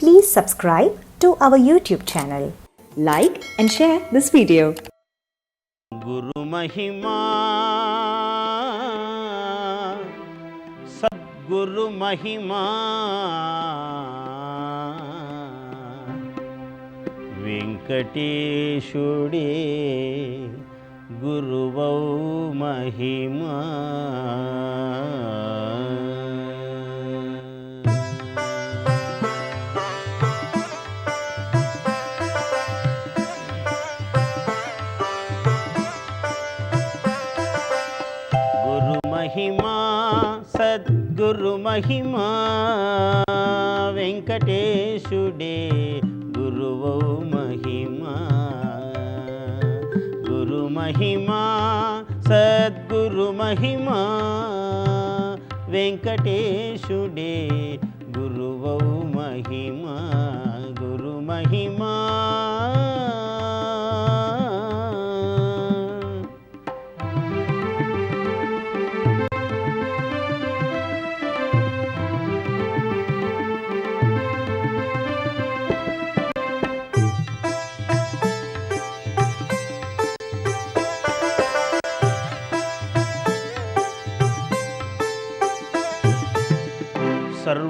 Please subscribe to our YouTube channel. Like and share this video. Guru Mahima Sadguru Mahima వెంకటేశుడే గురువౌ మహిమా సద్గురు మహిమా వెంకటేశుడే గురువౌ మహిమా. గురు మహిమా సద్గురు మహిమా. వెంకటేశుడే గురువౌ మహిమా.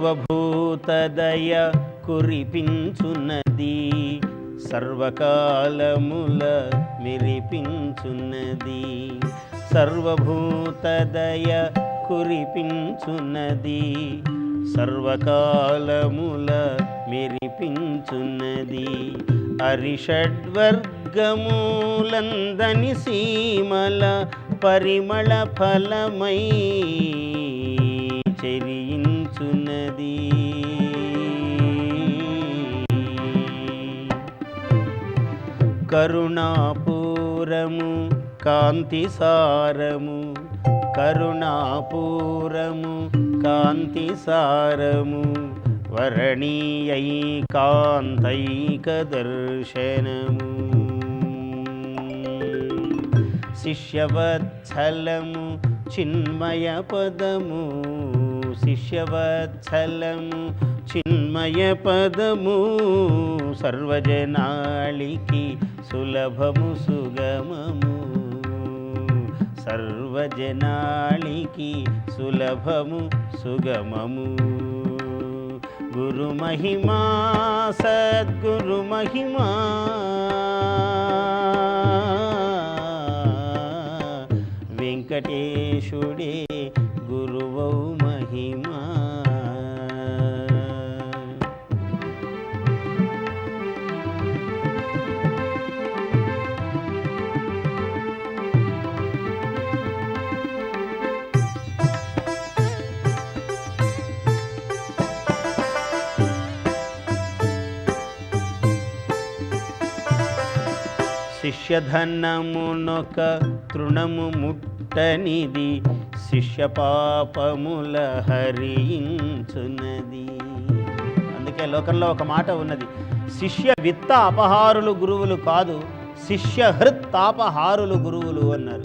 సర్వభూతదయ కురిపించున్నది సర్వకాలముల మెరిపించున్నది సర్వభూతదయ కురిపించున్నది సర్వకాలముల మెరిపించున్నది అరిషడ్వర్గములందని సీమల పరిమళ ఫలమై చెరియించున్నది కరుణాపూరము కాంతిసారము కరుణాపూరము కాంతిసారము వరణీయై కాంతైక శిష్యవత్సలము చిన్మయ పదము శిష్యవత్సలము చిన్మయ పదము సర్వజనాళికి సులభము సుగమము సర్వజనాళికి సులభము సుగమము గురు మహిమా సద్గురు మహిమా వెంకటేశుడే గురువౌ మహిమా. శిష్యధనమునొక తృణము ముట్టనిది. శిష్య పాపముల హరించున్నది అందుకే లోకంలో ఒక మాట ఉన్నది. శిష్య విత్త అపహారులు గురువులు కాదు శిష్య హృత్ తాపహారులు గురువులు అన్నారు.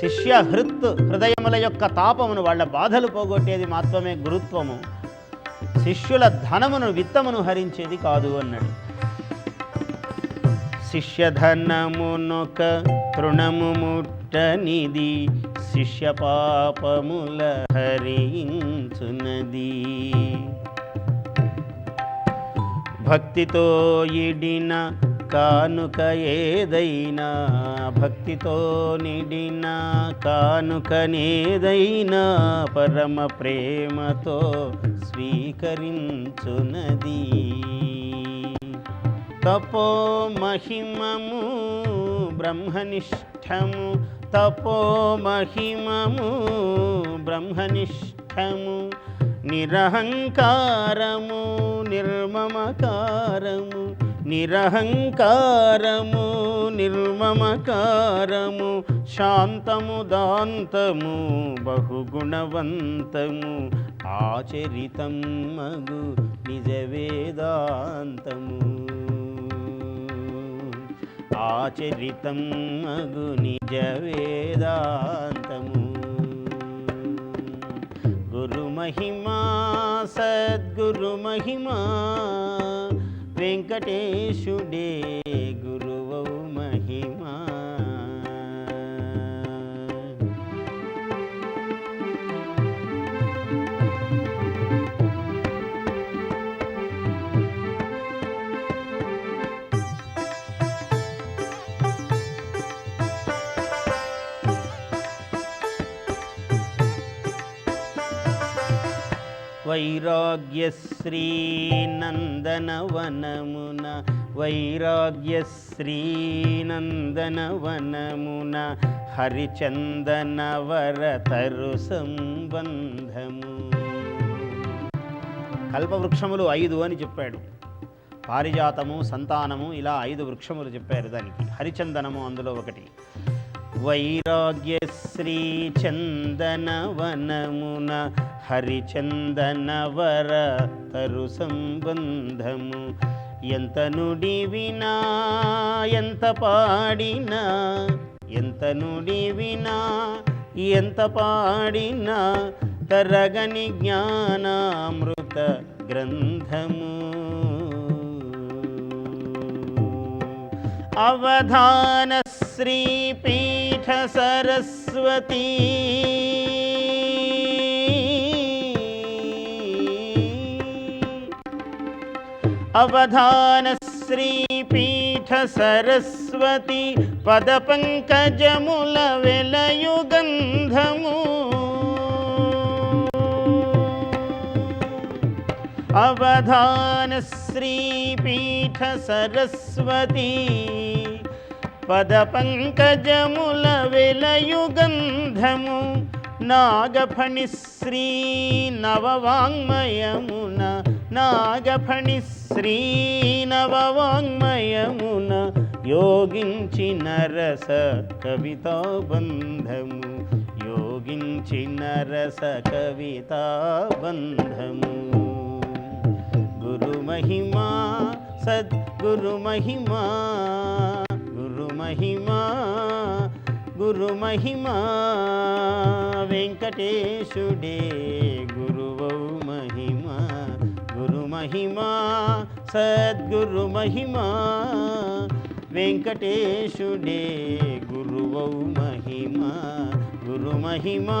శిష్య హృత్ హృదయముల యొక్క తాపమును వాళ్ళ బాధలు పోగొట్టేది మాత్రమే గురుత్వము. శిష్యుల ధనమును విత్తమును హరించేది కాదు అన్నాడు. శిష్యధనమునొక తృణము ముట్టనిది. శిష్య పాపముల హరించునది. భక్తితో ఇడిన కానుక ఏదైనా భక్తితో నిడిన కానుకనేదైనా పరమ ప్రేమతో స్వీకరించునది. తపో మహిమము బ్రహ్మనిష్టము తపో మహిమము బ్రహ్మనిష్టము నిరహంకారము నిర్మమకారము నిరహంకారము నిర్మమకారము శాంతము దాంతము బహుగుణవంతము ఆచరితం మగు నిజ వేదాంతము. ఆచరితం మగు నిజ వేదాంతము. గురు మహిమా సద్గురు మహిమా వెంకటేశుడే వైరాగ్యశ్రీనందనవనమున వైరాగ్యశ్రీనందనవనమున హరిచందనవరతరు సంబంధము. కల్పవృక్షములు ఐదు అని చెప్పాడు. పారిజాతము సంతానము ఇలా ఐదు వృక్షములు చెప్పారు దానికి. హరిచందనము అందులో ఒకటి. వైరాగ్య శ్రీ చందనవనమున హరిచందనవర తరు సంబంధము ఎంత నుడి వినా ఎంత పాడినా ఎంత నుడి వినా ఎంత పాడినా తరగని జ్ఞానామృత గ్రంథము. అవధాన श्रीपीठ सरस्वती अवधान श्रीपीठ सरस्वती पदपङ्कजमुलविलयुगन्धमु। अवधानश्रीपीठ सरस्वती సరస్వతి పద పంకజముల వెలయుగంధము నాగఫణి శ్రీ నవవాంగ్మయమున నాగఫణి శ్రీ నవవాంగ్మయమున యోగించిన రస కవితాబంధము యోగించిన రస కవితాబంధము గురు మహిమా సద్గురు మహిమా గురు మహిమా గురు మహిమా వెంకటేశుడే గురువౌ మహిమా గురు మహిమా సద్గురు మహిమా వెంకటేశుడే గురువౌ మహిమా గురు మహిమా